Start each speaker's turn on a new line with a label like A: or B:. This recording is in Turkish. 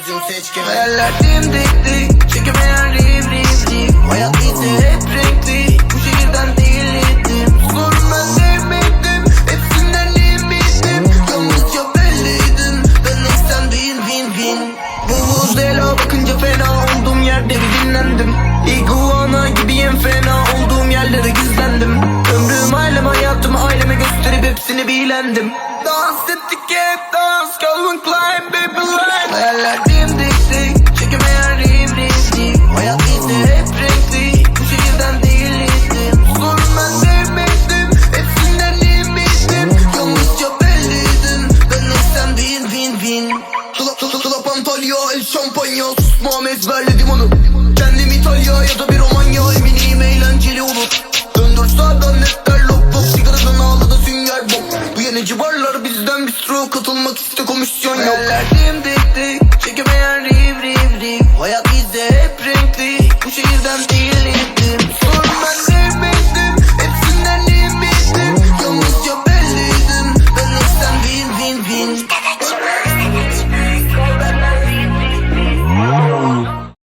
A: bitch gibi
B: Hayaller dimdik dik Çekemeyen riv riv riv Hayat ise hep renkli Bu şehirden değildim. Sorun ben sevmedim Hepsinden limittim Yalnızca belliydim Ben neysen win win win Vuvuzela bakınca fena Olduğum yerde bir dinlendim. İguana gibiyim fena Olduğum yerlere gizlendim. Ömrüm ailem hayatım aileme gösterip hepsini bilendim. Dans ettik hep dans Tulapam talya el şampanya Susmam ezberledim onu Kendim İtalya ya da bir Romanya. Eminim eğlenceli olur. Döndür sağdan netler lop lop. Sigaradan ağladı sünger bok. Bu yeni civarlar bizden bir sürü Katılmak iste komisyon yok. Hayallerdim dik dik. Çekemeyen riv riv riv Hayat bize hep renkli. Bu şehirden değil.